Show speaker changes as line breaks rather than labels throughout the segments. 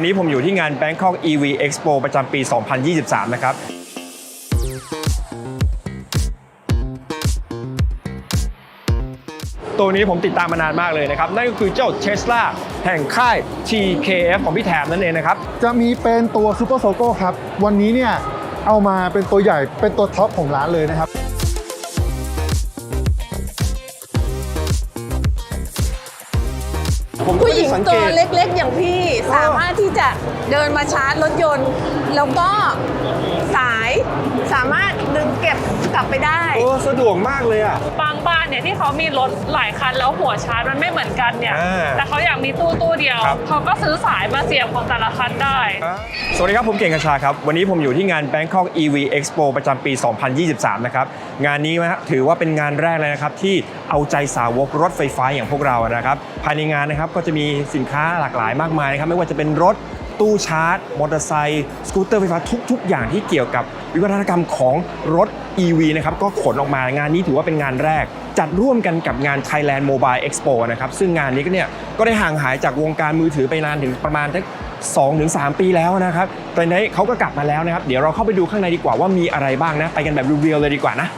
วันนี้ผมอยู่ที่งาน Bangkok EV Expo ประจำปี 2023 นะครับตัวนี้ผมติดตามมานานมากเลยนะครับ นั่นก็คือเจ้า Tesla แห่งค่าย TKF ของพี่แถมนั่นเองนะครับ
จะมีเป็นตัวซูเปอร์โซโก้ครับ วันนี้เนี่ยเอามาเป็นตัวใหญ่เป็นตัวท็อปของร้านเลยนะครับ
สัง
ตั
เก
ว
ต
เล็กๆ อย่างพี่สามารถที่จะเดินมาชาร์จรถยนต์ แล้วก็สายสามารถ ดึงเก็บกลับไปได้
โอ้สะดวกมากเลยอะ
บางบ้านเนี่ยที่เขามีรถหลายคันแล้วหัวชาร์จมันไม่เหมือนกันเนี่ย
อ่า
แต่เขาอยากมีตู้ตู้เดียว
ครับ
เขาก็ซื้อสายมาเสียบของแต่ละคันได้
สวัสดีครับ ผมเก่งกระชาครับ วันนี้ผมอยู่ที่งาน Bangkok EV Expo ประจำปี 2023 นะครับ งานนี้นะฮะถือว่าเป็นงานแรกเลยนะครับ ที่เอาใจสาวกรถไฟฟ้าอย่างพวกเรานะครับ ภายในงานนะครับก็จะมีสินค้าหลากหลายมากมายนะครับ ไม่ว่าจะเป็นรถ ตู้ชาร์จ มอเตอร์ไซค์สกูตเตอร์ไฟฟ้าทุก ๆ อย่างที่เกี่ยวกับวิวัฒนกรรมของรถ EV นะครับก็ขนออกมางานนี้ถือว่าเป็นงานแรก จัดร่วมกันกับงาน Thailand Mobile Expo นะครับซึ่งงานนี้ก็เนี่ยก็ได้ห่างหายจากวงการมือถือไปนานถึงประมาณสัก2-3ถึง3ปีแล้วนะครับตอนนี้เขาก็กลับมาแล้วนะครับ เดี๋ยวเราเข้าไปดูข้างในดีกว่าว่ามีอะไรบ้างนะ ไปกันแบบเรียลเลยดีกว่านะ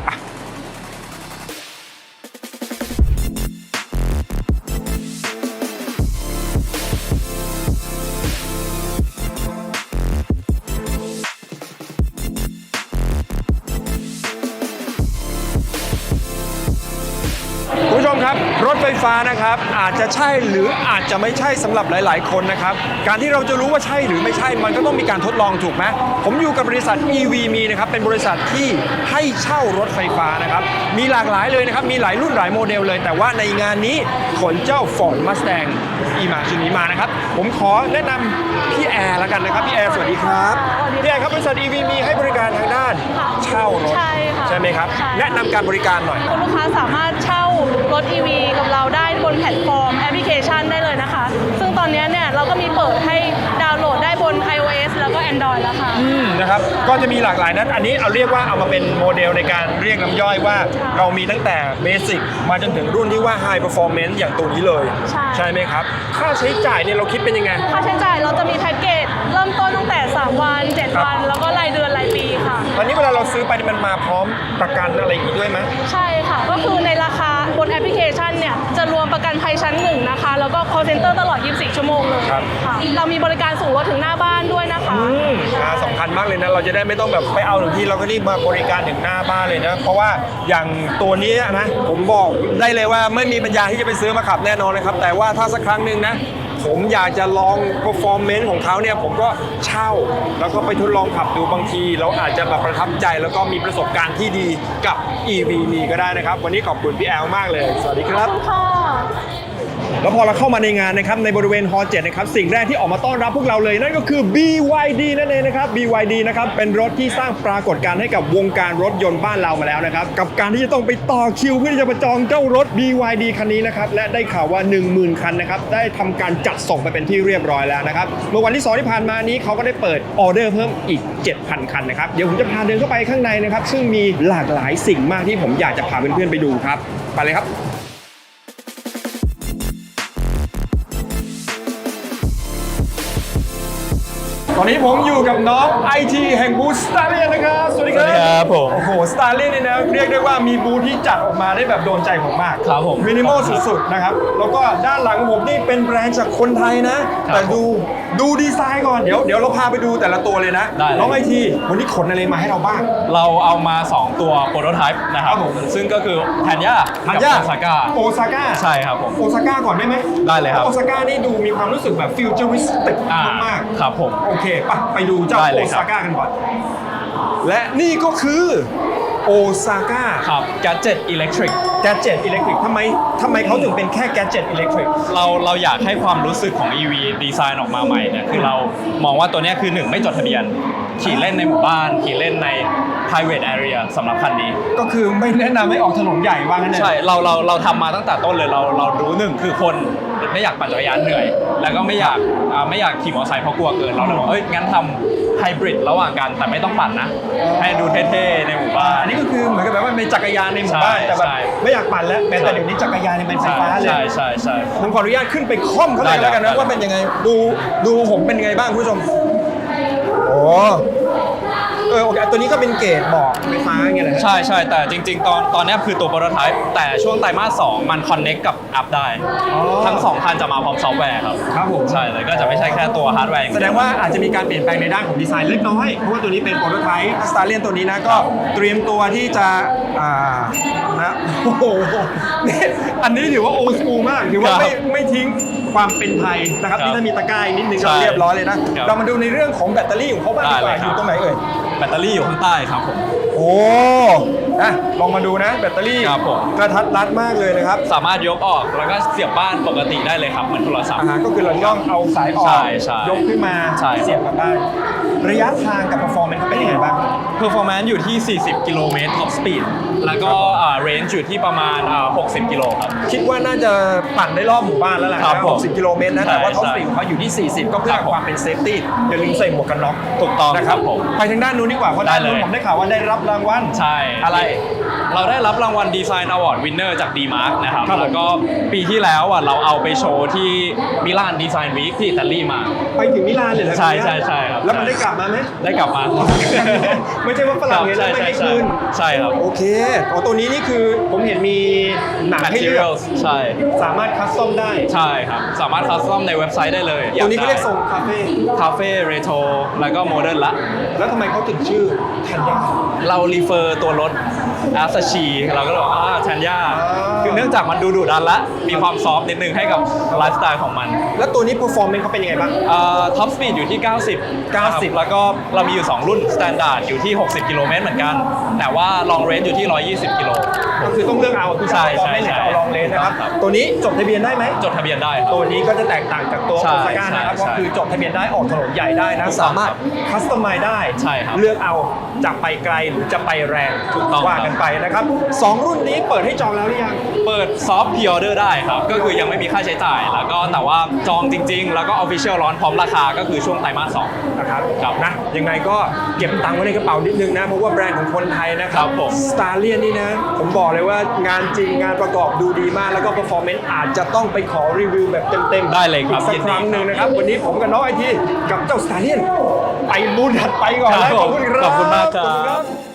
นะครับ อาจจะใช่หรืออาจจะไม่ใช่สำหรับหลาย ๆ คนนะครับ การที่เราจะรู้ว่าใช่หรือไม่ใช่ มันก็ต้องมีการทดลองถูกไหมผมอยู่กับบริษัท EV มีนะครับ เป็นบริษัทที่ให้เช่ารถไฟฟ้านะครับ มีหลากหลายเลยนะครับ มีหลายรุ่นหลายโมเดลเลย แต่ว่าในงานนี้ขนเจ้า Ford Mustang อีมาชุดนี้มานะครับ ผมขอแนะนำพี่แอร์แล้วกันนะครับ พี่แอร์สวัสดีครับ
สวัสดีค่ะ
พี่แอร์ครับบริษัท EV มีให้บริการทางด้านเช่ารถ
ใช่ค่ะ
ใช่ไหมครับ
ใช่
แนะนำการบริการหน่อย
คุณลูกค้าสามารถเช่า รถ EV กับเราได้บนแพลตฟอร์มแอปพลิเคชันได้เลยนะคะ ซึ่งตอนนี้เนี่ยเราก็มีเปิดให้ดาวน์โหลดได้บน iOS แล้วก็ Android แล้วค่ะ
อืมนะครับ ก็จะมีหลากหลายนั้นอันนี้เอาเรียกว่าเอามาเป็นโมเดลในการเรียกน้ำย่อยว่า เรามีตั้งแต่เบสิกมาจนถึงรุ่นที่ว่า High Performance อย่างตัวนี้เลย
ใช่
ไหมครับ ค่าใช้จ่ายเนี่ยเราคิดเป็นยังไง
ค่าใช้จ่ายเราจะมีแพ็กเกจเริ่มต้นตั้งแต่ 3 วัน
ครับ
7 วัน แล้วก็รายเดือนรายปีค่ะ
ตอนนี้เวลาเราซื้อไปเนี่ยมันมาพร้อมประกันอะไรอย่างนี้ด้วยไหม
ใช่ค่ะ ก็คือในราคา บนแอปพลิเคชันเนี่ยจะรวมประกันภัยชั้นหนึ่งนะคะ แล้วก็ call center ตลอด 24 ชั่วโมงเลย
ครับ
ค่ะเรามีบริการส่งรถถึงหน้าบ้านด้วยนะคะ
อืมอ่าสำคัญมากเลยนะ เราจะได้ไม่ต้องแบบไปเอาถึงที่เราก็รีบมาบริการถึงหน้าบ้านเลยนะ เพราะว่าอย่างตัวนี้นะ ผมบอกได้เลยว่าไม่มีปัญญาที่จะไปซื้อมาขับแน่นอนเลยครับ แต่ว่าถ้าสักครั้งหนึ่งนะ ผมอยากจะลอง performance ของเขาเนี่ยผมก็เช่า แล้วก็ไปทดลองขับดูบางที เราอาจจะแบบประทับใจแล้วก็มีประสบการณ์ที่ดีกับ EV นี้ก็ได้นะครับ วันนี้ขอบคุณพี่แอลมากเลย สวัสดีครับ
ค่ะ
แล้วพอเราเข้ามาในงานนะครับในบริเวณฮอล7นะครับสิ่งแรกที่ออกมาต้อนรับพวกเราเลยนั่นก็คือ BYD นั่นเองนะครับ BYD นะครับเป็นรถที่สร้างปรากฏการณ์ให้กับวงการรถยนต์บ้านเรามาแล้วนะครับกับการที่จะต้องไปต่อคิวเพื่อที่จะมาจองเจ้ารถ BYD คันนี้นะครับและได้ข่าวว่า 10,000 คันนะครับได้ทำการจัดส่งไปเป็นที่เรียบร้อยแล้วนะครับเมื่อวันที่ 2 ที่ผ่านมานี้เขาก็ได้เปิดออเดอร์เพิ่มอีก 7,000 คันนะครับเดี๋ยวผมจะพาเดินเข้าไปข้างในนะครับซึ่งมีหลากหลายสิ่งมากที่ผมอยากจะพาเพื่อนๆไปดูครับไปเลยครับ อนนี้ผมอยู่กับน้องไอทีแห่งบูธสตาร์เลียนะครับ สวัสดีครับ
สวัสดีครับผม
โอ้โหสตาร์เลียนี่นะเรียกได้ว่ามีบูธที่จัดออกมาได้แบบโดนใจผมมาก
ครับผม
มินิมอลสุดๆนะครับ แล้วก็ด้านหลังผมนี่เป็นแบรนด์จากคนไทยนะ
ครับ
แต่ดูดูดีไซน์ก่อน เดี๋ยวเดี๋ยวเราพาไปดูแต่ละตัวเลยนะ
ได้เลย
น้องไอทีวันนี้ขนอะไรมาให้เราบ้าง
เราเอามา 2 ตัวโปรโตไทป์นะครับ
ครับผม
ซึ่งก็คือทันยา
ทันยา
โอซาก้า
โอซาก้า
ใช่ครับผม
โอซาก้าก่อนได้ไหม
ได้เลยครับ
โอซาก้านี่ดูมีความรู้สึกแบบฟิวเจอริสติก
อ่ามา
กๆ
ครับผม
โอเคปะไปดูเจ้า
ได้
โอ
เลยครับ
ซาก้ากันก่อน และนี่ก็คือโอซาก้า
ครับ Gadget Electric
แกจ e t อิเล็กทริกทำไมทำไมเขาถึงเป็นแค่แกจ e t อิเล็กทริก
เราเราอยากให้ความรู้สึกของ EV ดีไซน์ออกมาใหม่เนี่ยคือเรามองว่าตัวเนี้ยคือ1ไม่จดทะเบียน ขี่เล่นในหมู่บ้าน ขี่เล่นใน private area สำหรับคันนี้
ก็คือไม่แนะนำให้ออกถนนใหญ่ว่างั้นเลย
ใช่ เราเราเราทำมาตั้งแต่ต้นเลยเราเรารู้หนึ่งคือคน ไม่อยากปั่นจักรยานเหนื่อย แล้วก็ไม่อยากอ่าไม่อยากขี่มอเตอร์ไซค์เพราะกลัวเกินเราเลยบอกเอ้ยงั้นทำไฮบริดระหว่างกันแต่ไม่ต้องปั่นนะ ให้ดูเท่ๆในหมู่บ้าน
อันนี้ก็คือเหมือนกับแบบว่าเป็นจักรยานในหมู่บ้าน
ใช่
แต่แบบ
ใช่
ไม่อยากปั่นแล้วแม้แต่เดี๋ยวนี้จักรยานยังเป็นไฟฟ้าเลย
ใช่ใช่ใช่
ผมขออนุญาตขึ้นไปค่อมเขาเลย
ได้
แล้วกัน
ได้
นะว่าเป็นยังไงดูดูผมเป็นยังไงบ้างคุณผู้ชมโอ้ เออโอเคตัวนี้ก็เป็นเกจบอกไฟฟ้าไงนะฮะ
ใช่ใช่แต่จริง ๆ ตอนตอนเนี้ยคือตัวโปรโตไทป์แต่ช่วงไตรมาสสองมันคอนเน็กกับแอปได้
อ๋อ
ทั้งสองคันจะมาพร้อมซอฟต์แวร์ครับ
ครับผม
ใช่เลยก็จะไม่ใช่แค่ตัวฮาร์ดแวร์อย่
แสดงว่าอาจจะมีการเปลี่ยนแปลงในด้านของดีไซน์เล็กน้อยเพราะว่าตัวนี้เป็นโปรโตไทป์สตาร์เลียนตัวนี้นะก็เตรียมตัวที่จะอ่านะโอ้โหนี่อันนี้ถือว่าโอ s คูลมากถือว่า
ครับ
ไม่ไม่ทิ้งความเป็นไทยนะครับ
ครับ
นี่ถ้ามีตะกร้าอีกนิดนึง
ใช่
ก็เรียบร้อยเลยนะ
ครับ
เรามาดูในเรื่องของแบตเตอรี่ของเขาบ้างดีกว่า
ได้เลย
อ
ครับ
ยู่ตรงไหนเอ่ย
แบตเตอรี่อยู่ข้างใต้ครับผม
โอ้อะลองมาดูนะแบตเตอรี่
ครับผม
กระทัดรัดมากเลยนะครับ
สามารถยกออกแล้วก็เสียบบ้านปกติได้เลยครับเหมือนโทรศัพท์
อาหารก็คือเราต้องเอาสายออก
ใช่ใช่
ยกขึ้นมา
ใช่
เสียบกลับบ้านระยะทางกับ performance เป็นยังไงบ้าง
เพอร์ฟอร์แมนซ์อยู่ที่ 40 กิโลเมตรท็อปสปีดแล้วก็เรนจ์อยู่ที่ประมาณอ่า60 กิโลครับ
คิดว่าน่าจะปั่นได้รอบหมู่บ้านแล้วแหละ
ครับ
นะ
ผม
60กิโลเมตรนะ
ใช่
แต่ว่าท็อป
ใช่
สปีดของเขาอยู่ที่ 40 ก็เพื่อ
ครับผม
ความเป็นเซฟตี้อย่าลืมใส่หมวกกันน็อก
ถูกต้อง
นะค
ค
รั
รั
บบ
ผม
ไปทางด้านนู้นดีกว่าเพราะ
ได้
ด้านนู้น
เลย
ผมได้ข่าวว่าได้รับรางวัล
ใช่
อะไร
เราได้รับรางวัลดีไซน์อวอร์ดวินเนอร์จาก d m a r k นะครับ
ครับผม
แล้วก็ปีที่แล้วอะเราเอาไปโชว์ที่มิลานดีไซน์วีคที่อิตาลีมา
ไปถึงมิลานเลยเหรอ
ใช่ใช่ใช่ครับ
แล้วมันได้กลับมาไหม
ได้กลับมา
ไม่ใช่ว่าฝรั่งเห็นแล้วไม่ให้คืน
ใช่ครับ
โอเคอ๋อตัวนี้นี่คือผมเห็นมีหนังให้เลือก
materials ใช่
สามารถคัสตอมได้
ใช่ครับ สามารถคัสตอมในเว็บไซต์ได้เลย
ตัวนี้เขาเรียกทรงคาเฟ่
คาเฟ่เรโทรแล้วก็โมเดิร์นละ
แล้วทำไมเขาถึงชื่อทันยา
เรารีเฟอร์ตัวรถ อาสชีเราก็เลยบอกว่าชันย่า
อ่า
คือเนื่องจากมันดูดุดันละ มีความซอฟต์นิดนึงให้กับไลฟ์สไตล์ของมัน
แล้วตัวนี้ performance เขาเป็นยังไงบ้าง
ท็อปสปีดอยู่ที่ 90 90 แล้วก็เรามีอยู่ 2 รุ่นสแตนดาร์ดอยู่ที่ 60 กิโลเมตรเหมือนกัน แต่ว่าลองเรนจ์อยู่ที่ 120 กิโล
ก็คือต้องเลือกเอาคือ
ใช่
จะเอา
ใช่
ไม่ไหน
ใช่
จะเอาลองเลนนะครับ
ครับ
ตัวนี้จดทะเบียนได้ไหม
จดทะเบียนได้ครับ
ตัวนี้ก็จะแตกต่างจากตัว
ใช่
โอซาก้านะครับ
ใช่
ก็คือจดทะเบียนได้ออกถนนใหญ่ได้นะ
ถูกต้อง
สามารถคัสตอมไมได้
ใช่ครับ
เลือกเอาจะไปไกลหรือจะไปแรง
ถูกต้อง
ว่ากันไปนะครับสองรุ่นนี้เปิดให้จองแล้วหรือยัง
เปิดซอฟต์พิออเดอร์ได้ครับ ก็คือยังไม่มีค่าใช้จ่าย แล้วก็แต่ว่าจองจริง ๆ แล้วก็ออฟฟิเชียลร้อนพร้อมราคาก็คือช่วงไตรมาสสอง
นะครับ
ครับ
นะยังไงก็เก็บตังค์ไว้ในกระเป๋านิดนึงนะ เพราะว่าแบรนด์ของคนไทยนะครั
ครับบผม
สตาร์เลียนนี่นะ ผมบอกเลยว่างานจริงงานประกอบดูดีมาก แล้วก็ performance อาจจะต้องไปขอรีวิวแบบเต็มๆ
ได้เลยครับ
อีกสัก
ยิน
ค
ดี
รั้งหนึ่งนะครับวันนี้ผมกับน้องไอทีกับเจ้าสตาร์เลียนไปบูธถัดไปก่อน
ครับ
แล้วขอบคุณครับ
ขอบคุณมากครับ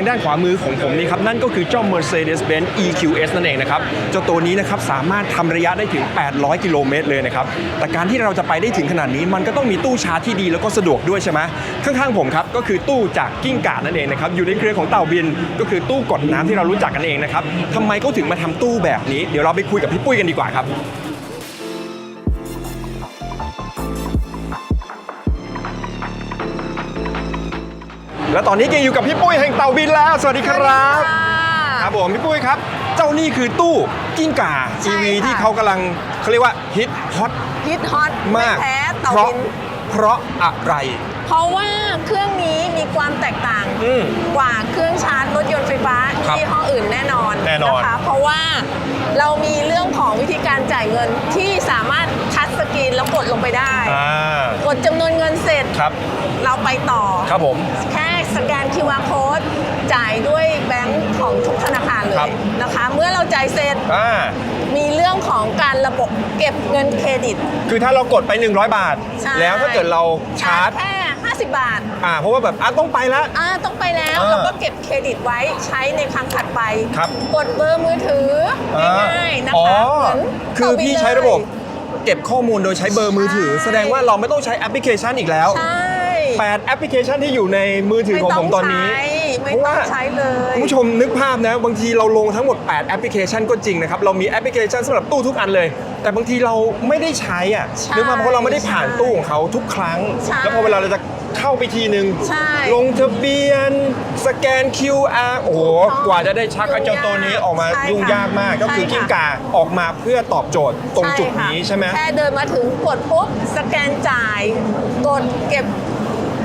า
งด้านขวามือของผมนี่ครับ นั่นก็คือเจ้า Mercedes-Benz EQS นั่นเองนะครับ เจ้าตัวนี้นะครับสามารถทำระยะได้ถึง 800 กิโลเมตรเลยนะครับ แต่การที่เราจะไปได้ถึงขนาดนี้ มันก็ต้องมีตู้ชาร์จที่ดีแล้วก็สะดวกด้วยใช่ไหมข้างๆผมครับ ก็คือตู้จากกิ้งก่านั่นเองนะครับ อยู่ในเครือของเต่าบิน ก็คือตู้กดน้ำที่เรารู้จักกันเองนะครับทำไมเขาถึงมาทำตู้แบบนี้ เดี๋ยวเราไปคุยกับพี่ปุ้ยกันดีกว่าครับ และตอนนี้เกอยู่กับพี่ปุ้ยแห่งเต่าบินแล้ว สวัสดีครับครับผมพี่ปุ้ยครับ เจ้านี่คือตู้กิ้งก่า
ใช่
EV
ค่ะ
ที่เขากำลังเขาเรียกว่าฮิตฮอต
ฮิตฮอต
มาก
ไแพ้เต่า
เพราะ
บิน
เพราะอะไร
เพราะว่าเครื่องนี้มีความแตกต่าง
อืม
กว่าเครื่องชาร์จรถยนต์ไฟฟ้า
ครับ
ยี่ห้ออื่นแน่นอน
แน่นอน
นะคะเพราะว่าเรามีเรื่องของวิธีการจ่ายเงินที่สามารถ
ครับ
เราไปต่อ
ครับผม
แค่สแกน QR code จ่ายด้วยแบงค์ของทุกธนาคารเล
ครั
ย
บ
นะคะ เมื่อเราจ่ายเสร็จ
อ่า
มีเรื่องของการระบบเก็บเงินเครดิต
คือถ้าเรากดไป 100 บาท
ใช่
แล้วถ้าเกิดเราชาร์จ
แค่ 50 บาท
อ่า เพราะว่าแบบอะต้องไปแล้ว
อ่าต้องไปแล้ว
อ่า
เราก็เก็บเครดิตไว้ใช้ในครั้งถัดไป
ครับ
กดเบอร์มือถือ
อ่า
ง่ายๆนะ
อ๋อ
คะเหมือน
คือพี่ใช้ระบบ
เเก็
บข้อมูลโดยใช้เบอร์มือถือ
ใช่
แสดงว่าเราไม่ต้องใช้แอปพลิเคชันอีกแล้ว
ใช่
8 แอปพลิเคชันที่อยู่ในมือถือของผมตอนนี้
ไม่
เพราะ
ต้อ
ว่า
งใช้เลย
คุณผู้ชมนึกภาพนะ บางทีเราลงทั้งหมด 8 แอปพลิเคชันก็จริงนะครับ เรามีแอปพลิเคชันสำหรับตู้ทุกอันเลย แต่บางทีเราไม่ได้ใช้อะ
ใช่
นึกมาเพราะเราไม่ได้ผ่านตู้ของเขาทุกครั้ง
ใช่
แล้วพอเวลาเราจะ เข้าไปทีหนึ่ง
ใช่
ลงทะเบียน สแกน QR โอ้โหกว่าจะได้ชักไอ้เจ้าตัวนี้ออกมา
ใช่ค่ะ
ยุ่งยากมาก ก็คือ
ใช่ค่ะ
กิ้งก่าออกมาเพื่อตอบโจทย์ตรงจุดนี้ใช่ไหม
แค่เดินมาถึงกดปุ๊บ สแกนจ่าย กดเก็บ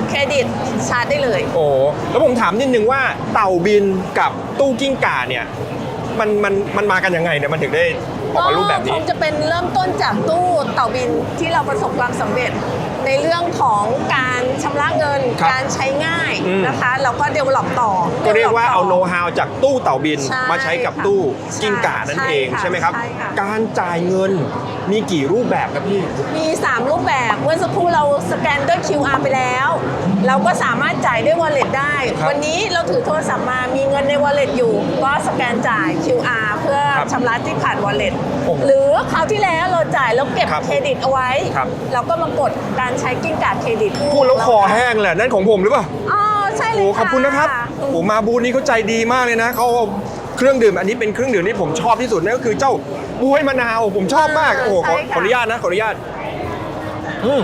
เครดิตชาร์จได้เลย
โอ้แล้วผมถามนิดนึงว่าเต่าบินกับตู้กิ้งก่าเนี่ยมันมันมันมากันยังไงเนี่ยมันถึงได้ออกมารูปแบบ
ค
นี้
งจะเป็นเริ่มต้นจากตู้เต่าบินที่เราประสบความสำเร็จ ในเรื่องของการชำระเงิน
ครับ
การใช้ง่าย
อืม
นะคะเราก็เดเวลลอปต่อ
ก็เรียกว่า
develop
เอา
ต่
โน้ตฮาวจากตู้เต่าบิน
ใช่
มาใช้กับตู้
ค่ะ
กิ้งก่านั่น
ใช่
เอง
ค่ะ
ใช่ไหมครับ
ใช่ค่ะ
การจ่ายเงินมีกี่รูปแบบครับพี่
มี 3 รูปแบบเมื่อสักครู่เราสแกนด้วย QR ไปแล้ว เราก็สามารถจ่ายด้วย wallet ได้
ครับ
วันนี้เราถือโทรศัพท์มามีเงินใน wallet อยู่ ก็สแกนจ่าย QR เพื่อ
ครับ
ชำระที่ผ่าน wallet
โอ้โห
หรือคราวที่แล้วเรา จ่ายแล้วเก็บ
ครับ
เครดิตเอาไว้
ครับ
เราก็มากดการใช้กิ้งก่าเครดิต
พูดแล้วคอแห้งแหละนั่นของผมหรือเปล่า
อ๋อใช่เลย
โอ้ขอบคุณนะครับผมมาบูธนี้เขาใจดีมากเลยนะเขาเอาเครื่องดื่มอันนี้เป็นเครื่องดื่มที่ผมชอบที่สุดนั่นก็คือเจ้าบวยมะนาวผมชอบมากโอ้โหขอขออนุญาตนะขออนุญาตอืม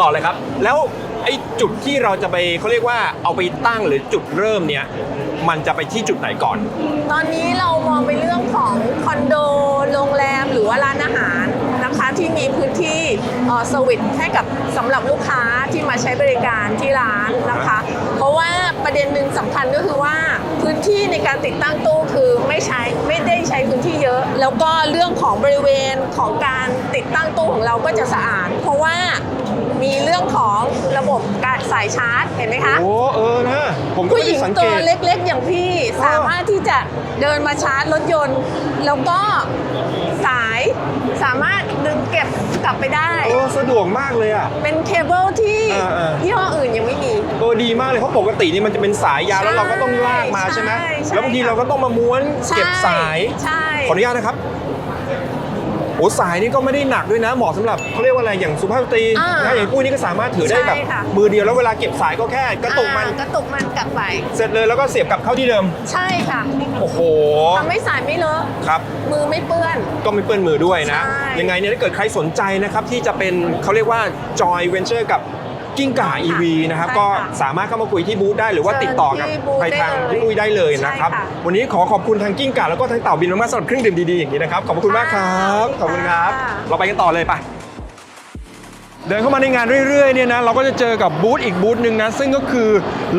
ต่อเลยครับ แล้วไอ้จุดที่เราจะไปเขาเรียกว่าเอาไปตั้งหรือจุดเริ่มเนี่ยมันจะไปที่จุดไหนก่อน
ตอนนี้เรามองไปเรื่องของคอนโดโรงแรมหรือว่าร้านอาหารนะคะที่มีพื้นที่สวิตให้กับสำหรับลูกค้าที่มาใช้บริการที่ร้านนะคะ เพราะว่าประเด็นหนึ่งสำคัญก็คือว่าพื้นที่ในการติดตั้งตู้คือไม่ใช้ไม่ได้ใช้พื้นที่เยอะ แล้วก็เรื่องของบริเวณของการติดตั้งตู้ของเราก็จะสะอาด เพราะว่า มีเรื่องของระบบการสายชาร์จเห็นไหมคะ
โอ้เออนะผมก็
ผู้
ไม่
หญิ
ได้
ง
สัง
ตั
เก
ว
ต
เล็กๆ อย่างพี่สามารถที่จะเดินมาชาร์จรถยนต์ แล้วก็สายสามารถดึงเก็บกลับไปได้
โอ้สะดวกมากเลยอะ
เป็นเคเบิลที่
เออเออ
ยี่ห้ออื่นยังไม่มี
เออดีมากเลยเพราะปกตินี่มันจะเป็นสายยาวแล้วเราก็ต้องลากมาใช่ไหม
ใช่ใช่
แล้วบางทีเราก็ต้องมาม้วน
ใช่
เก็บสาย
ใช่
ขออนุญาตนะครับ โอ้สายนี่ก็ไม่ได้หนักด้วยนะเหมาะสำหรับเขาเรียกว่าอะไรอย่างสุภาพสตรี
อ่า
นะอย่างปุ้ยนี่ก็สามารถถือได้แบบ
ใช่ค่ะ
มือเดียวแล้วเวลาเก็บสายก็แค่กระตุกมัน
อ่ากระตุกมันกลับไป
เสร็จเลยแล้วก็เสียบกลับเข้าที่เดิม
ใช่ค่ะ
โอ้โห
ทำให้สายไม่เลอะ
ครับ
มือไม่เปื้อน
ก็ไม่เปื้อนมือด้วยนะ
ใช่
ยังไงเนี่ยถ้าเกิดใครสนใจนะครับ ที่จะเป็นเขาเรียกว่า Joy Venture กับ กิ้งก่า EV นะครับ
ใช่ค่ะ
ก็สามารถเข้ามาคุยที่บูธได้หรือว่า
เชิญ
ติดต่อกับ
ที่บูธ
ไปทาง
ได้เลย
พี่อุ้ยได้เลยนะครับ
ใช่ค่ะ
วันนี้ขอขอบคุณทางกิ้งก่าแล้วก็ทางเต่าบินมากๆสำหรับเครื่องดื่มดีๆอย่างนี้นะครับขอบคุณมากครับขอบคุณครับ เราไปกันต่อเลยไป เดินเข้ามาในงานเรื่อยๆเนี่ยนะเราก็จะเจอกับบูธอีกบูธหนึ่งนะ ซึ่งก็คือ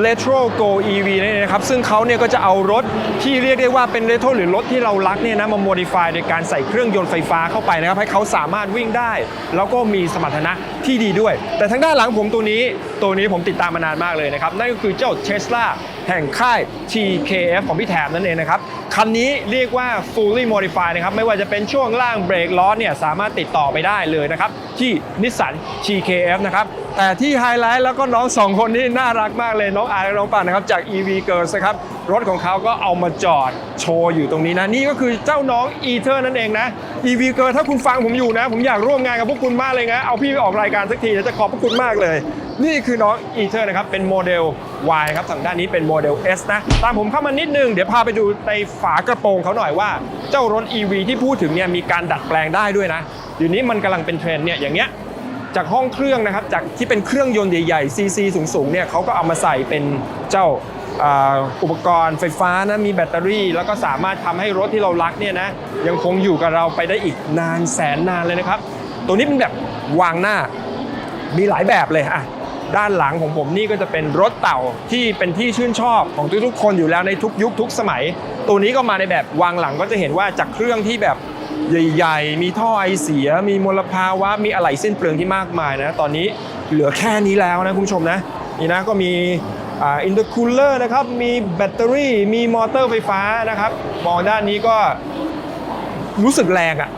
Retro Go EV นั่นเองนะครับ ซึ่งเขาเนี่ยก็จะเอารถที่เรียกได้ว่าเป็นเรโทรหรือรถที่เรารักเนี่ยนะมาโมดิฟายโดยการใส่เครื่องยนต์ไฟฟ้าเข้าไปนะครับ ให้เขาสามารถวิ่งได้ แล้วก็มีสมรรถนะที่ดีด้วย แต่ทางด้านหลังผมตัวนี้ตัวนี้ผมติดตามมานานมากเลยนะครับ นั่นก็คือเจ้า Tesla แห่งค่าย TKF ของพี่แถมนั่นเองนะครับ คันนี้เรียกว่า fully modified นะครับ ไม่ว่าจะเป็นช่วงล่างเบรกล้อเนี่ยสามารถติดต่อไปได้เลยนะครับ ที่นิสสัน TKF นะครับ แต่ที่ไฮไลท์แล้วก็น้องสองคนนี้น่ารักมากเลยน้องอายและน้องป่านนะครับจาก EV Girls นะครับ รถของเขาก็เอามาจอดโชว์อยู่ตรงนี้นะ นี่ก็คือเจ้าน้อง e t h e r นั่นเองนะ EV Girl ถ้าคุณฟังผมอยู่นะ ผมอยากร่วมงานกับพวกคุณมากเลยนะเอาพี่ไปออกรายการสักทีจะขอบพระคุณมากเลย นี่คือน้อง e t h e r นะครับเป็นโมเดล Y ครับทางด้านนี้เป็นโมเดล S นะ ตามผมเข้ามานิดนึง เดี๋ยวพาไปดูในฝากระโปรงเขาหน่อยว่า เจ้ารถ EV ที่พูดถึงเนี่ยมีการดัดแปลงได้ด้วยนะเดี๋ยวนี้มันกำลังเป็นเทรนเนี่ยอย่างเงี้ยจากห้องเครื่องนะครับจากที่เป็นเครื่องยนต์ใหญ่ๆ CC สูงๆเนี่ยเขาก็เอามาใส่เป็นเจ้าอุปกรณ์ไฟฟ้านะมีแบตเตอรี่ แล้วก็สามารถทำให้รถที่เรารักเนี่ยนะยังคงอยู่กับเราไปได้อีกนานแสนนานเลยนะครับ ตัวนี้เป็นแบบวางหน้ามีหลายแบบเลยอะ ด้านหลังของผมนี่ก็จะเป็นรถเต่าที่เป็นที่ชื่นชอบของทุกๆคนอยู่แล้วในทุกยุคทุกสมัย ตัวนี้ก็มาในแบบวางหลังก็จะเห็นว่าจากเครื่องที่แบบใหญ่ ๆ มีท่อไอเสีย มีมลภาวะ มีอะไหล่เส้นเปลืองที่มากมายนะ ตอนนี้เหลือแค่นี้แล้วนะคุณผู้ชมนะ นี่นะก็มีอินเตอร์คูลเลอร์นะครับ มีแบตเตอรี่ มีมอเตอร์ไฟฟ้านะครับ มองด้านนี้ก็รู้สึกแรงอะ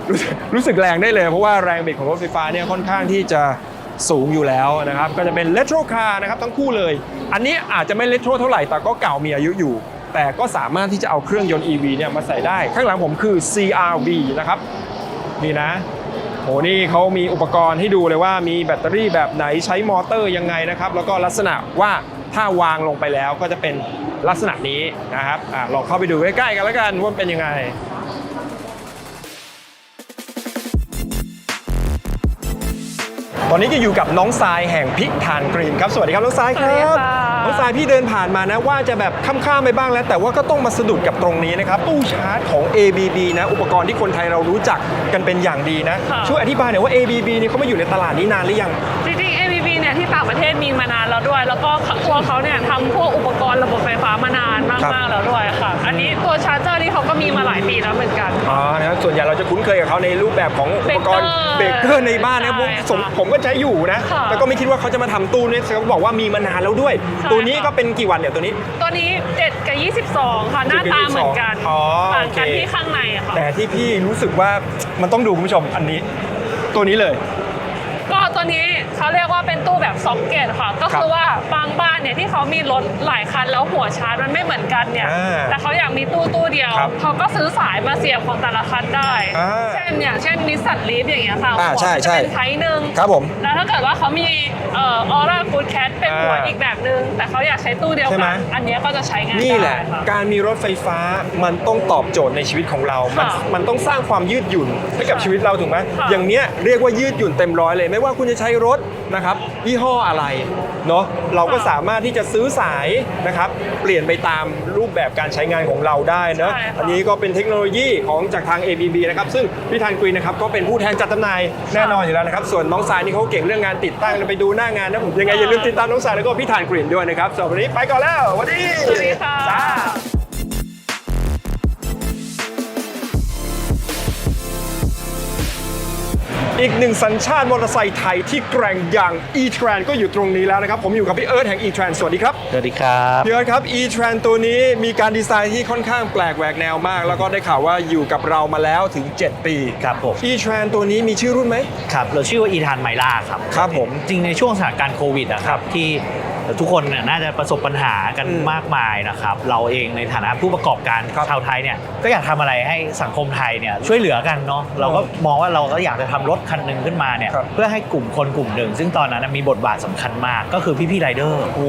รู้สึกแรงได้เลยเพราะว่าแรงบิดของรถไฟฟ้าเนี่ยค่อนข้างที่จะ สูงอยู่แล้วนะครับ ก็จะเป็นเลโทรคาร์นะครับทั้งคู่เลย อันนี้อาจจะไม่เลโทรเท่าไหร่แต่ก็เก่ามีอายุอยู่ แต่ก็สามารถที่จะเอาเครื่องยนต์ EV เนี่ยมาใส่ได้ ข้างหลังผมคือ CRV นะครับนี่นะโหนี่เขามีอุปกรณ์ให้ดูเลยว่ามีแบตเตอรี่แบบไหนใช้มอเตอร์ยังไงนะครับ แล้วก็ลักษณะว่าถ้าวางลงไปแล้วก็จะเป็นลักษณะนี้นะครับอะลองเข้าไปดูใกล้ๆกันแล้วกันว่าเป็นยังไง ตตอนนี้ก็อยู่กับน้องทรายแห่งพิธานกรีนครับ สวัสดีครับน้องทรายค
สวั
รั
สดี
บ
ค่ะ
น้องทรายพี่เดินผ่านมานะว่าจะแบบข้ามๆไปบ้างแล้ว แต่ว่าก็ต้องมาสะดุดกับตรงนี้นะครับตู้ชาร์จของ ABB นะอุปกรณ์ที่คนไทยเรารู้จักกันเป็นอย่างดีนะ
ค่ะ
ช่วยอธิบายหน่อยว่า ABB นี่เขามาอยู่ในตลาดนี้นานหรือยัง
จริงๆ ABB เนี่ยที่ต่างประเทศมีมานานแล้วด้วย แล้วก็ตัวเขาเนี่ยทำพวกอุปกรณ์ระบบไฟฟ้ามานาน
ครับ
มากๆแล้วด้วยค่ะ อันนี้ตัวชาร์จเจอร์นี่เขาก็มีมาหลายปีแล้วเหมือนกัน
อ๋อนะครับส่วนใหญ่เราจะคุ้นเคยกับเขาในรูปแบบของอุปกรณ์เบ
เบ
รก
รก
เก
เก
อ
อร์
ร์ในบ้านนะผม
ใช่ค่ะ
ผมผมก็ใช้อยู่นะ
ค่ะ
แต่ก็ไม่คิดว่าเขาจะมาทำตู้เนี่ยเขาบอกว่ามีมานานแล้วด้วย
ใช่
ตัวนี้
ค่ะ
ก็เป็นกี่วันเนี่ยตัวนี้
ตัวนี้ 7 กับ 22 ค่ะ หน้าตาเหมือนกัน
อ๋อ
ต่างกัน
โอเค
ที่ข้างในอะค่ะ
แต่ที่พี่รู้สึกว่ามันต้องดูคุณผู้ชมอันนี้ ตัวนี้เลย
ก็ ตัวนี้เขาเรียกว่าเป็นตู้แบบซ็อกเก็ตค่ะ ก็
ครับ
คือว่าบางบ้านเนี่ยที่เขามีรถหลายคันแล้วหัวชาร์จมันไม่เหมือนกันเนี่ย
อ่า
แต่เขาอยากมีตู้ตู้เดียว
ครับ
เขาก็ซื้อสายมาเสียบของแต่ละคันได้
อ่า
เช่นอย่างเช่นนิสสันลีฟอย่างเงี้ยค่ะ
อ่า
หัว
ใช่
มัน
ใช่
จะเป็นไทป์หนึ่ง
ครับผม
แล้วถ้าเกิดว่าเขามีเอ่อออร่าฟูดแคทเป็นหัว
อ่า
อีกแบบหนึ่งแต่เขาอยากใช้ตู้เดียว
ใช่ไหม
กัน อันเนี้ยก็จะใช้งาน
นี่แหละ
ได้ค่ะ
การมีรถไฟฟ้ามันต้องตอบโจทย์ในชีวิตของเรา มัน
ค่ะ
มันต้องสร้างความยืดหยุ่นให้กับชีวิตเราถูกไหม
ค่ะ
อย่างเนี้ยเรียกว่ายืดหยุ่นเต็มร้อยเลย ไม่ว่าคุณจะใช้รถนะครับยี่ห้ออะไรเนาะเราก็สามารถที่จะซื้อสายนะครับเปลี่ยนไปตามรูปแบบการใช้งานของเราได้เนอะ
ใช่ค่ะ
อันนี้ก็เป็นเทคโนโลยีของจากทาง ABB นะครับซึ่งพี่ธันกรีนนะครับก็เป็นผู้แทนจัดจำหน่ายแน่นอนอยู่แล้วนะครับส่วนน้องสายนี่เขาเก่งเรื่องงานติดตั้งเราไปดูหน้างานนะผมยังไงอย่าลืมติดตามน้องสายแล้วก็พี่ธันกรีนด้วยนะครับสำหรับวันนี้ไปก่อนแล้วสวัสดี
สวัสดีค่ะ
จ้า อีกหนึ่งสัญชาติมอเตอร์ไซค์ไทยที่แกร่งอย่าง e-tran ก็อยู่ตรงนี้แล้วนะครับ ผมอยู่กับพี่เอิร์ธแห่ง e-tran สวัสดีครับ
สวัสดีครับ
พี่เอิร์ธครับ e-tran ตัวนี้มีการดีไซน์ที่ค่อนข้างแปลกแหวกแนวมาก แล้วก็ได้ข่าวว่าอยู่กับเรามาแล้วถึง 7 ปี
ครับผม
e-tran ตัวนี้มีชื่อรุ่นไหม
ครับเราชื่อว่าอีธานไมล่าครับ
ครับผม
จริงในช่วงสถานการณ์โควิดอะครับที่ทุกคนเนี่ยน่าจะประสบปัญหากัน
อืม
มากมายนะครับเราเองในฐานะผู้ประกอบการ
ครับ
ชาวไทยเนี่ยก็อยากทำอะไรให้สังคมไทยเนี่ยช่วยเหลือกันเนาะเราก็มองว่าเราก็อยากจะทำรถคันหนึ่งขึ้นมาเนี่ย
ครับ
เพื่อให้กลุ่มคนกลุ่มหนึ่ง ซึ่งตอนนั้นมีบทบาทสำคัญมากก็คือพี่ๆไรเดอร์
โอ้โห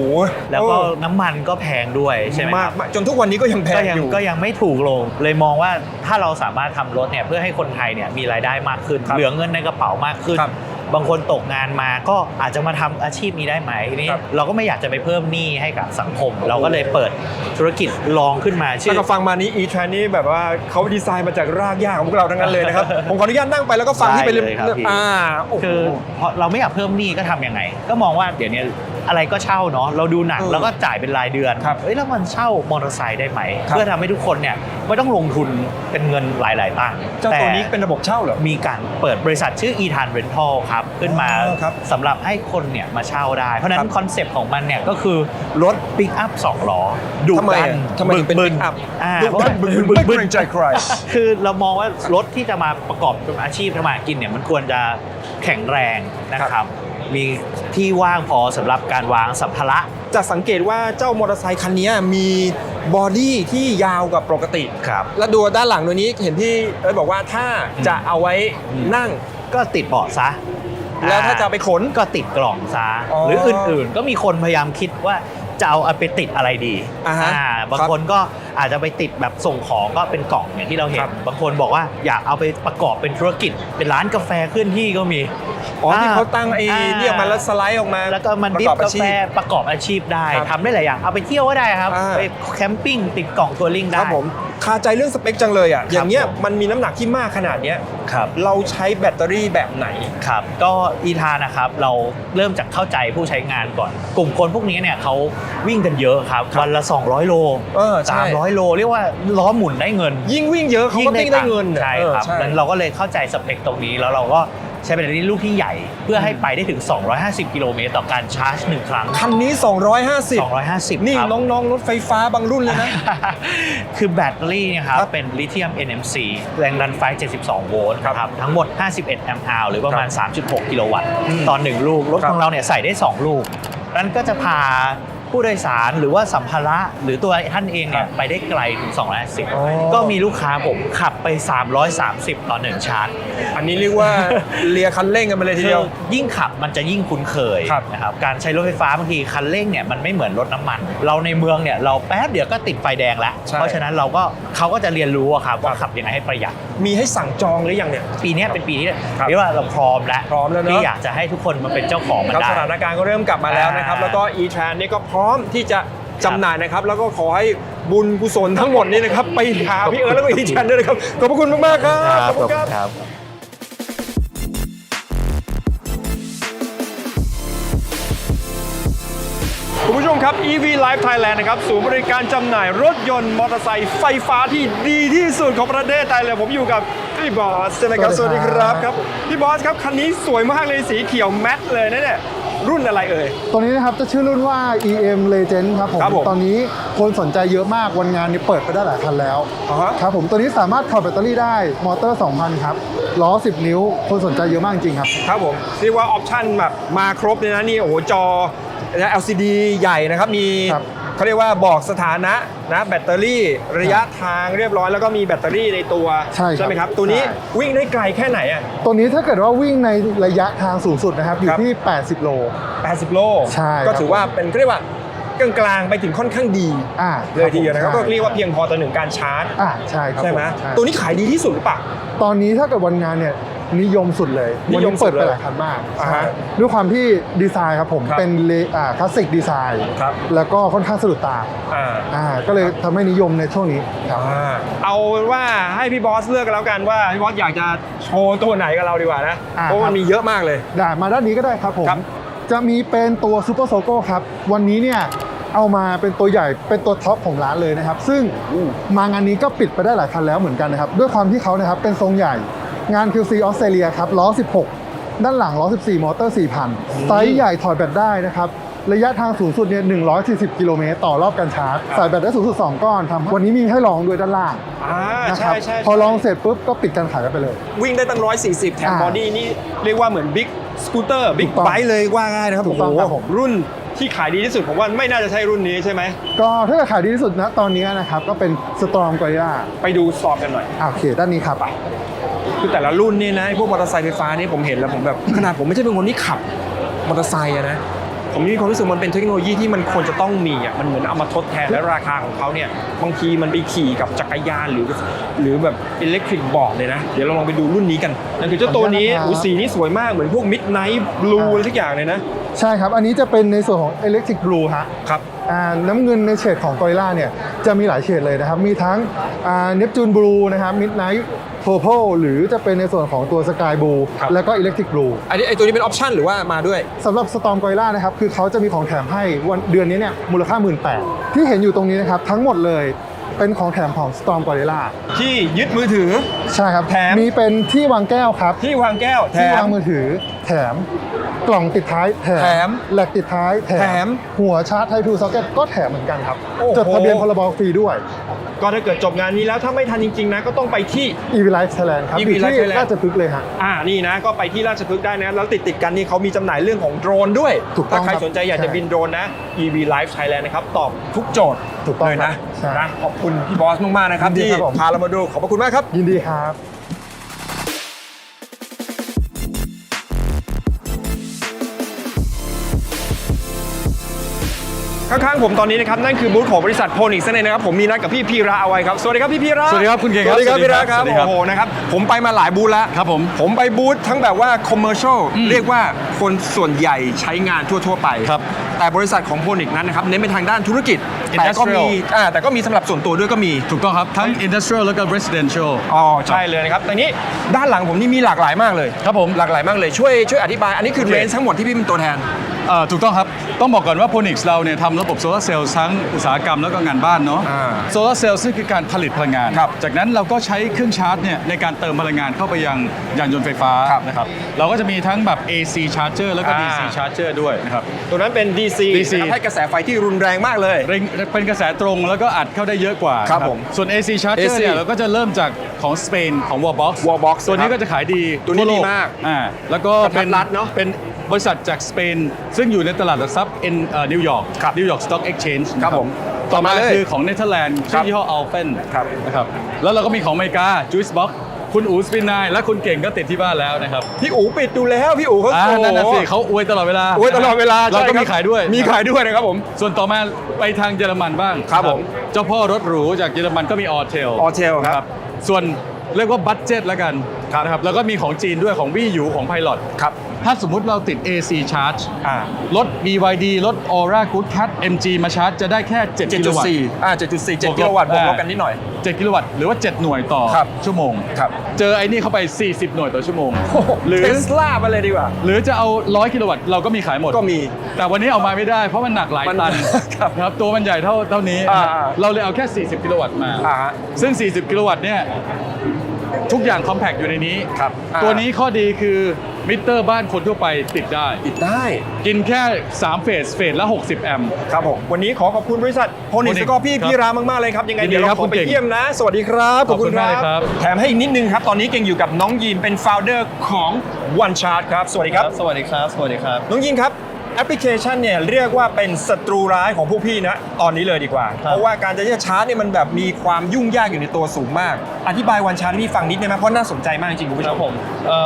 แล้วก็น้ำมันก็แพงด้วยใช่ไหมค
มาก
รับ
มากจนทุกวันนี้ก็ยังแพ
ก็
ง
ยัง
อยู่
ก็ยังไม่ถูกลง เลยมองว่าถ้าเราสามารถทำรถเนี่ยเพื่อให้คนไทยเนี่ยมีรายได้มากขึ้น
ครับ
เหลือเงินในกระเป๋ามากขึ้น
ครั บ
บางคนตกงานมาก็อาจจะมาทำอาชีพนี้ได้ไหมทีนี้
ครับ
เราก็ไม่อยากจะไปเพิ่มหนี้ให้กับสังคม เราก็เลยเปิดธุรกิจลองขึ้นมาชื่
แล้ว
อ
ก็ฟังมานี้ e-tran นี่แบบว่าเขาดีไซน์มาจากรากหญ้าของพวกเราทั้งนั้นเลยนะครับ ผมขออนุญาตนั่งไปแล้วก็ฟังที่ไป
ได้เลยครับพี่
อ่าโอ้โห
คือพอเราไม่อยากเพิ่มหนี้ก็ทำยังไง ก็มองว่าเดี๋ยวนี้ อะไรก็เช่าเนาะเราดูหนัง
เออ
แล้วก็จ่ายเป็นรายเดือน
ครับ
เอ้ยแล้วมันเช่ามอเตอร์ไซค์ได้ไหม
ครับ
เพื่อทำให้ทุกคนเนี่ยไม่ต้องลงทุนเป็นเงินหลาย ๆตังค์
เจ้าตัวนี้เป็นระบบเช่าเหรอ
มีการเปิดบริษัทชื่อ e t a n Rental ครับขึ้นมา
อ๋อครับ
สำหรับให้คนเนี่ยมาเช่าได้ เพราะฉะนั้
ครั
น
บ
คอนเซปต์ของมันเนี่ยก็คือรถปิกอัพสองล้อดุ
ทำไม
ดั
อะ
น
ทำไมถึงเป็น
บึ
pick up
อ่า
ดุ
เพราะ
ดั
ว่าน
บึกบึนไม่เกรงใจใคร
คือเรามองว่ารถที่จะมาประกอบเป็นอาชีพทำมาหากินเนี่ยมันควรจะแข็งแรงนะครับ มีที่ว่างพอสำหรับการวางสัมภาระ
จะสังเกตว่าเจ้ามอเตอร์ไซคันนี้มีบอดี้ที่ยาวกว่าปกติ
ครับ
แล้วดูด้านหลังตัวนี้เห็นพี่เอ้ยบอกว่าถ้าจะเอาไว้นั่ง
ก็ติดเบาะซะ
แล้วถ้าจะเอาไปขน
ก็ติดกล่องซะ
อ๋อ
หรืออื่นๆ ก็มีคนพยายามคิดว่า จะเอาไปติดอะไรดี
อ่าฮะ
บาง
ครับ
คนก็อาจจะไปติดแบบส่งของก็เป็นกล่องอย่างที่เราเห็
ครั
น
บ
บางคนบอกว่าอยากเอาไปประกอบเป็นธุรกิจ เป็นร้านกาแฟเคลื่อนที่ก็มี
อ๋อที่เขาตั้งไอ้
อ่า
เนี่ยมาแล้วสไลด์ออกมา
แล้วก็มัน
ประ
ดิ
ก
ฟ
อบอ
กา
ชี
แฟ
พ
ประกอบอาชีพได้
ครับ
ทำได้หลายอย่าง เอาไปเที่ยวก็ได้ครับ
อ่า
ไปแคมปิ้งติดกล่องทัวริง
ค
ได้
รับผม คาใจเรื่องสเปคจังเลยอะอย่างเงี้ย
ผม
มันมีน้ำหนักที่มากขนาดเนี้ย
ครับ
เราใช้แบตเตอรี่แบบไหน
ครับก็อีทานะครับเราเริ่มจากเข้าใจผู้ใช้งานก่อน กลุ่มคนพวกนี้เนี่ยเขาวิ่งกันเยอะครับ
ครับ
วันละ 200 โล
เออใช่
300โล เรียกว่าล้อหมุนได้เงิน
ยิ่งวิ่งเยอะเขาก็ยิ่งได้เงิน
ใช่
เออ
ครับ
ใช่
นั้นเราก็เลยเข้าใจสเปคตรงนี้แล้วเราก็ ใช้แบตเตอรี่ลูกที่ใหญ่เพื่อให้ไปได้ถึง 250 กิโลเมตรต่อการชาร์จหนึ่งครั้ง
คันนี้ 250
250
นี่
ครับ
น้องๆ รถไฟฟ้าบางรุ่นเลยนะ
คือแบตเตอรี่เนี่ยครับ
ครับ
เป็นลิเธียม NMC แรงดันไฟ 72 โวลต์
ครับ
ครับทั้งหมด 51 แอมป์อหรือประมาณ 3.6 กิโลวัตต์
อืม
ต่อหนึ่งลูก รถ
ครับ
ของเราเนี่ยใส่ได้ 2 ลูก นั้นก็จะพา ผู้โดยสารหรือว่าสัมภาระหรือตัวท่านเองเนี่ยไปได้ไกลถึง
อ๋อ
210ก็มีลูกค้าผมขับไป 330 ต่อหนึ่งชาร์จ
อันนี้เรียกว่าเลียคันเร่งกันไปเลยทีเดียว
คือยิ่งขับมันจะยิ่งคุ้นเคย
ครับ
นะครับการใช้รถไฟฟ้าบางทีคันเร่งเนี่ยมันไม่เหมือนรถน้ำมัน เราในเมืองเนี่ยเราแป๊บเดียวก็ติดไฟแดงแล้ว
ใช่
เพราะฉะนั้นเราก็เขาก็จะเรียนรู้อะครับว่าขับยังไงให้ประหยัด
มีให้สั่งจองหรือยังเนี่ย
ปีเนี้ยเป็นปีที่
ครับ
เรียกว่าเราพร้อมแล้ว
พร้อมแล้วเนอะ
ที่อยากจะให้ทุกคนมาเป็นเจ้าของมัน
ครับ
ได้
สถานการณ์ก็เริ่มกลับมาแล้วนะครับ
อ่า
แล้วก็ e-tran นี่ก็พร้อมที่จะจำหน่ายนะครับ แล้วก็ขอให้บุญกุศลทั้งหมดนี้นะครับ ไปหาพี่เอิร์ธแล้วก็ e-tran ด้วยนะครับ ขอบพระคุณมากๆครับ ขอบคุณครับ
ครับ
คุณผู้ชมครับ EV Live Thailand นะครับศูนย์บริการจำหน่ายรถยนต์มอเตอร์ไซค์ไฟฟ้าที่ดีที่สุดของประเทศไทยเลยผมอยู่กับพี่บอสใช่ไหมครับส
สวั
วัส
สดี
ดีค
ครั
รับบครับ พี่บอสครับคันนี้สวยมากเลยสีเขียวแมทเลยนะเนี่ย รุ่นอะไรเอ่ย
ตัวนี้นะครับจะชื่อรุ่นว่า EM Legend ครับผม
ครับผม
ตอนนี้คนสนใจเยอะมากวันงานนี้เปิดไปได้หลายคันแล้ว
อ๋อฮะ
ครับผมตัวนี้สามารถถอดแบตเตอรี่ได้มอเตอร์ 2,000 ครับล้อ 10 นิ้ว คนสนใจเยอะมากจริงครับ
ครับผมเรียกว่าออปชั่นแบบมาครบเลยนะนี่โอ้โหจอ LCD ใหญ่นะครับ มี
ครับ
เขาเรียกว่าบอกสถานะนะแบตเตอรี่ระยะทางเรียบร้อยแล้วก็มีแบตเตอรี่ในตัว
ใช่ครับ
ไหมครับ ตัวนี้
ใช่
วิ่งได้ไกลแค่ไหนอะ
ตัวนี้ถ้าเกิดว่าวิ่งในระยะทางสูงสุดนะครับ อยู่
ครับ
ที่ 80 โล
80 โล
ใช่
ก็
ครับ
ถือว่าเป็นเขาเรียกว่ากลางๆไปถึงค่อนข้างดี
อ่า
เลยทีเดียวนะครับ
ใช่
ก็เรียกว่าเพียงพอต่อหนึ่งการชาร์จ
อ่าใช่ครับ
ใช่ไหม
ผใช่
ตัวนี้ขายดีที่สุดหรือเปล่า
ตอนนี้ถ้าเกิดวันงานเนี่ย นิยมสุดเลย
นิ
วัน
ยม
นี้
สุ
เปิ
ด
ด
เลย
ไปหลายคันมาก
อ่าฮะ
ใช่ด้วยความที่ดีไซน์ครับผม
ครับ
เป็นเลอ่าคลาสสิกดีไซน์
ครับ
แล้วก็ค่อนข้างสะดุดตา
อ่า
อ่าก็เลยทำให้นิยมในช่วงนี้ครับ
อ่าเอาเป็นว่าให้พี่บอสเลือกกันแล้วกันว่าพี่บอสอยากจะโชว์ตัวไหนกับเราดีกว่านะ
อ่า
เพราะมัน
ครับ
มีเยอะมากเลย
ได้มาด้านนี้ก็ได้ครับผม
ครับ
จะมีเป็นตัวซูเปอร์โซโก้ครับ วันนี้เนี่ยเอามาเป็นตัวใหญ่เป็นตัวท็อปของร้านเลยนะครับ ซึ่งมางานนี้ก็ปิดไปได้หลายคันแล้วเหมือนกันนะครับ ด้วยความที่เขานะครับเป็นทรงใหญ่ งาน QC ออสเตรเลียครับล้อ 16 ด้านหลังล้อ 14 มอเตอร์ 4,000 ไซส์ใหญ่ถอดแบตได้นะครับ ระยะทางสูงสุดเนี่ย 140 กิโลเมตรต่อรอบการชาร์จใส่แบตได้สูงสุด 2 ก้อนทำวันนี้มีให้ลองด้วยด้านล่าง
อ่า
นะค
ใช่
รับ
ใช่
พอลองเสร็จปุ๊บก็ปิดการขายกันไปเลย
วิ่งได้ตั้ง 140 แถม
อ่า
บอดี้นี่เรียกว่าเหมือนบิ๊กสกูตเตอร์บิ๊ก
ถูกต้อง
ไบค์เลยว่าง่ายนะครับ
ถูกต้อง
โโห
ครับผม
รุ่นที่ขายดีที่สุดผมว่าไม่น่าจะใช่รุ่นนี้ใช่ไหม
ก็ถ้าเกิดขายดีที่สุดนะตอนนี้นะครับก็เป็นสตรอมกอริล่า
ไปดูสอบกันหน่อย
โอเค ด้านนี้ครับ
คือแต่ละรุ่นนี่นะไอ้พวกมอเตอร์ไซค์ไฟฟ้านี่ผมเห็นแล้วผมแบบขนาดผมไม่ใช่เป็นคนที่ขับมอเตอร์ไซค์อะนะผมมีความรู้สึกมันเป็นเทคโนโลยีที่มันควรจะต้องมีอะมันเหมือนเอามาทดแทนและราคาของเขาเนี่ยบางทีมันไปขี่กับจักรยานหรือ หรือแบบอิเล็กทริกบอร์ดเลยนะ เดี๋ยวเราลองไปดูรุ่นนี้กันนั่นคือเจ้าตัวนี้
ขออนุญาตนะครับ
อูสีนี่สวยมากเหมือนพวกมิดไนท์บลูอะไรทุกอย่างเลยนะ
ใช่ครับ อันนี้จะเป็นในส่วนของ Electric Blue ฮะ
ครับ
อ่าน้ำเงินในเฉดของกอริล่าเนี่ยจะมีหลายเฉดเลยนะครับ มีทั้งเนปจูนบลูนะครับ Midnight Purple หรือจะเป็นในส่วนของตัว Sky Blue
ครับ
แล้วก็ Electric Blue
อันนี้ไอตัวนี้เป็นออปชั่นหรือว่ามาด้วย
สำหรับ Storm Gorilla นะครับ คือเขาจะมีของแถมให้วันเดือนนี้เนี่ยมูลค่า 1 8ื่นที่เห็นอยู่ตรงนี้นะครับ ทั้งหมดเลยเป็นของแถมของ Storm Gorilla
ที่ยึดมือถือ
ใช่ครับ
แถม
มีเป็นที่วางแก้วครับ
ที่วางแก้วแถ
ที่
ม
วางมือถือ แถม กล่องติดท้ายแถ
แถม
แหลกติดท้ายแถ
แถม
หัวชาร์จไททูซ็อกเก็ตก็แถมเหมือนกันครับ
โอ้โห
จดทะเบียนพรบฟรีด้วย
ก็ถ้าเกิดจบงานนี้แล้วถ้าไม่ทันจริง ๆ นะก็ต้องไปที่
EV Life Thailand ครับ
EV
อยู่
Life
ที่
Thailand
ราชพฤกษ์เลยฮะ
อ่านี่นะก็ไปที่ราชพฤกษ์ได้นะ แล้วติดติดๆกันนี่เขามีจำหน่ายเรื่องของโดรนด้วย
ถูกต้อง
ถ้าใคร
ครับ
สนใจอยากจะ
ใช่
บินโดรนนะ EV Life Thailand นะครับ ตอบทุกโจทย์
ถูกต้อง
เลย
ครั
นะ
บใช่
นะ ขอบคุณพี่บอสมาก ๆ นะครับ
ยินดี
ที่
ครับผม
พาเรามาดู ขอบพระคุณมากครับ
ยินดีครับ
ข้างๆผมตอนนี้นะครับนั่นคือบูธของบริษัทโพนิกส์นั่นเองนะครับผมมีนัดกับพี่พีระเอาไว้ครับสวัสดีครับพี่พีระ
สวัสดีครับคุณเก่ง
ส
ครับ
วัสดีครับ
สวัสดี
พี่
ครั
ระ
บ
ครับ
สวัสดีครับ
โอ้โหนะครับผมไปมาหลายบูธแล้ว
ครับผม
ผมไปบูธทั้งแบบว่าคอมเมอร์ช l เรียกว่าคนส่วนใหญ่ใช้งานทั่วๆไป
ครับ
แต่บริษัทของโพนิกนั้นนะครับเน้นไปทางด้านธุรกิจแต่ก็มี
Industrial
อ่าแต่ก็มีสำหรับส่วนตัวด้วยก็มี
ถูกต้องครับ ทั้ง industrial แล้วก็ residential
อ๋อใช่เลยนะครับ แต่นี้ด้านหลังผมนี่มีหลากหลายมากเลย
ครับผม
หลากหลายมากเลยช่วยช่วยอธิบาย อันนี้คือ
โอเค
เรนจ์ทั้งหมดที่พี่เป็นตัวแทน
เอ่อ ถูกต้องครับ ต้องบอกก่อนว่า Ponix เราเนี่ยทำระบบโซลาร์เซลล์ทั้งอุตสาหกรรมแล้วก็งานบ้านเนาะ
อ่า
โซลาร์เซลล์ซึ่งคือการผลิตพลังงาน
ครับ
จากนั้นเราก็ใช้เครื่องชาร์จเนี่ยในการเติมพลังงานเข้าไปยังยานยนต์ไฟฟ้า
ครับ
นะครับเราก็จะมีทั้งแบบ AC charger แล้วก็
อ่า
DC charger ด้วยนะครับ
ตัวนั้นเป็น DC,
DC
นะครับให้กระแสไฟที่รุนแรงมากเลย
เร่งเป็นกระแสตรงแล้วก็อัดเข้าได้เยอะกว่า
ครับ
นะ
ผม
ส่วน AC charger
AC
เนี่ยเราก็จะเริ่มจากของสเปนของ Wallbox
Wallbox
ตัวนี้
นะครับ
ก็จะขายดี
ตัวนี้
ทั่โล
ดีมาก
อ่าแล้วก็
กระทัดรัดเนอะ
เป็น บริษัทจากสเปน ซึ่งอยู่ในตลาดหลักทรัพย์นิวยอร์ก
ครับ
นิวยอร์กสต็อกเอ็กชแนน
ครับผม
ต่อมา
ต่อมาเลย
คือของเนเธอร์แลนด์
ครั
ชื่
บ
อยี่ห้ออัลเฟน
ครับ
นะครับแล้วเราก็มีของอเมริกาจูสบ็อกคุณอูสปินนายและคุณเก่งก็ติดที่บ้านแล้วนะครับ
พี่อู๋ปิดดูแล้วพี่อู๋เขา
อ่า
โอ้โห
นั่นน่ะสิเขาอวยตลอดเวลา
โอ้ยตลอดเวลา
เราก็
ใช่ค
มี
บ
ขายด้วย
มีขายด้วยนะครับผม
ส่วนต่อมาไปทางเยอรมันบ้าง
ครับ
นะ
ผม
เจ้าพ่อรถหรูจากเยอรมันก็มีออเทล
Autel ครับ
ส่วนเรียกว่าบัตเจ็ตแล้วกันนะครับแล้วก็มีของจีนด้วยของวี่หยูของไพลอต
ครับ
ถ้าสมมุติเราติด AC Charge
อ่าร
ถ BYD รถ Aura Good Cat MG มาชาร์จจะได้แค่7กิโลวัตต์
7.4อ่า7.4 7กิโลวัตต์บวกลบกันนิดหน่อย
7 กิโลวัตต์หรือว่า 7 หน่วยต่อ
ครับ
ชั่วโมง
ครับ
เจอไอ้นี่เข้าไป 40 หน่วยต่อชั่วโมง หรือ
เทสลามาเลยดีกว่า
หรือจะเอา 100 กิโลวัตต์เราก็มีขายหมด
ก็มี
แต่วันนี้เอามาไม่ได้เพราะมันหนักหลาย
มัน
ตัน
ครับ
นะครับตัวมันใหญ่เท่าเท่านี้
อ่า
เราเลยเอาแค่ 40 กิโลวัตต์มา
อ่าฮะ
ซึ่ง 40 กิโลวัตต์เนี่ยทุกอย่างคอมแพ t อยู่ในนี้
ครับอ่า
ตัวนี้ข้อดีคือ มิเตอร์บ้านคนทั่วไปติดได้
ติดได้
กินแค่ 3 เฟส เฟสละ 60 แอมป์
ครับผม วันนี้ขอขอบคุณบริษัทโพนิ
Phoenix
สก็พี่
ครับ
พี่รามาก ๆ เลยครับ ยังไง
ยินดี
เดี๋ยว
ครั
เรา
บ
ขอ
คุณ
ไป
เก่ง
เยี่ยมนะ สวัสดีครับ
ขอบคุณมากเลยครับ
แถมให้อีกนิดนึงครับ ตอนนี้เก่งอยู่กับน้องยีนเป็น founder ของ One Chart ครับ สวัสดีครับ
สวัสดีครับ สวัสดีครับ
น้องยินครับ แอปพลิเคชันเนี่ยเรียกว่าเป็นศัตรูร้ายของพวกพี่นะตอนนี้เลยดีกว่า เพราะว่าการจะชาร์จเนี่ยมันแบบมีความยุ่งยากอยู่ในตัวสูงมาก อธิบายวันชาร์จให้พี่ฟังนิดได้ไหมเพราะน่าสนใจมากจริงๆคุณผู้
ค
ช
รับ
ม
ผม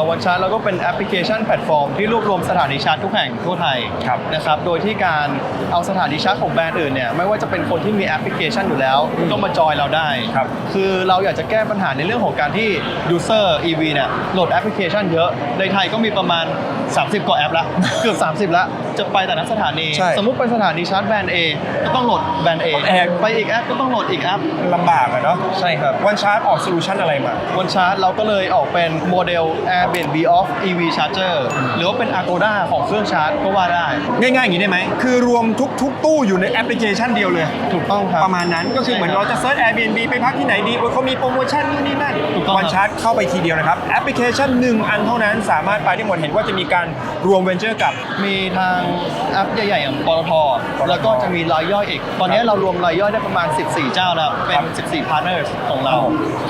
วันชาร์จเราก็เป็นแอปพลิเคชันแพลตฟอร์มที่รวบรวมสถานีชาร์จทุกแห่งทั่วไทย
ครับ
นะครับโดยที่การเอาสถานีชาร์จของแบรนด์อื่นเนี่ยไม่ว่าจะเป็นคนที่มีแอปพลิเคชันอยู่แล้วก็มาจอยเราได้
ครับ
คือเราอยากจะแก้ปัญหาในเรื่องของการที่ user EV เนี่ยโหลดแอปพลิเคชันเยอะในไทยก็มีประมาณ 30 กว่าแอปละเกือบ 30 ละจะไปแต่ละสถานี
ใช่
สมมุติไปสถานีชาร์จแบรนด์ A ก็ต้องโหลดแบรนด์ A
แอบ
ไปอีกแอปก็ต้องโหลดอีกแอป
ลำบากอะเนาะ
ใช่ครับ
วันชาร์จออกโซลูชันอะไรมา
วันชาร์จเราก็เลยออกเป็นโมเดล Airbnb of EV Charger หรือว่าเป็น Agoda ของเครื่องชาร์จก็ว่าได้
ง่ายๆอย่างนี้ได้ไหม คือรวมทุกทุกตู้อยู่ในแอปพลิเคชันเดียวเลย
ถูกต้องครับ
ประมาณนั้นก็คือเหมือนเราจะเซิร์ช Airbnb ไปพักที่ไหนดีโอ้ยเขามีโปรโมชั่นนู่นนี่นั่น
ถูกต้องครับ
วันชาร์จเข้าไปทีเดียวนะครับ แอปพลิเคชันหนึ่งอันเท่านั้นสามารถไปได้หมดเห็นว่าจะมีการรวมเวนเจอร์กับ
มีทางแอปใหญ่ๆอย่างปตทแล้วก็จะมีรายย่อยอีก ตอนนี้เรารวมรายย่อยได้ประมาณ 14 เจ้าแล้ว เป็น 14 พาร์ทเนอร์ของเรา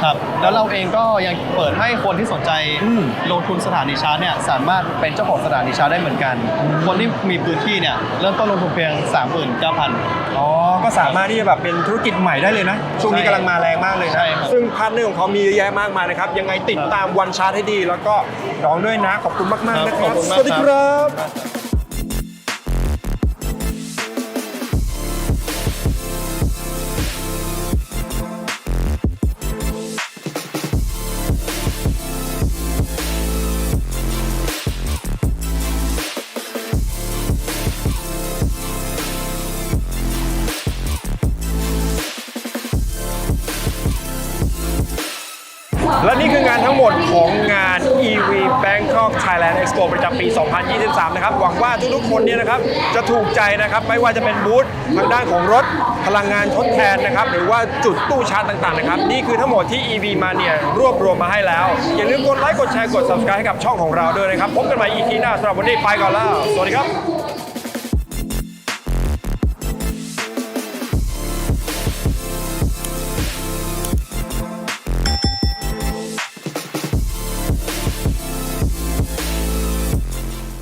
ครับแล้วเราเองก็ยังเปิดให้คนที่สนใจ
อืม
ลงทุนสถานีชาร์จเนี่ยสามารถเป็นเจ้าของสถานีชาร์จได้เหมือนกัน คนที่มีพื้นที่เนี่ยเริ่มต้นลงทุนเพียง 39,000
อ๋อ ก็สามารถที่จะแบบเป็นธุรกิจใหม่ได้เลยนะ ช่วงนี้กำลังมาแรงมากเลยนะ
ใช่ครับ
ซึ่งพาร์ทเนอร์ของเขามีเยอะแยะมากมายนะครับ ยังไงติดตามวันชาร์จให้ดี แล้วก็น้องด้วยนะ ขอบคุณมากๆนะค
ข
รั
อ
บบ
คุณมาก
สวัสดี
ครับ
ครับ หมดของงาน EV Bangkok Thailand Expo ประจำปี 2023 นะครับ หวังว่าทุกๆคนเนี่ยนะครับจะถูกใจนะครับ ไม่ว่าจะเป็นบูธทางด้านของรถพลังงานทดแทนนะครับ หรือว่าจุดตู้ชาร์จต่างๆ นะครับ นี่คือทั้งหมดที่ EV มาเนี่ยรวบรวมมาให้แล้ว อย่าลืมกดไลค์ กดแชร์ กด subscribe ให้กับช่องของเราด้วยนะครับ พบกันใหม่ EP หน้าสำหรับวันนี้ไปก่อนแล้ว สวัสดีครับ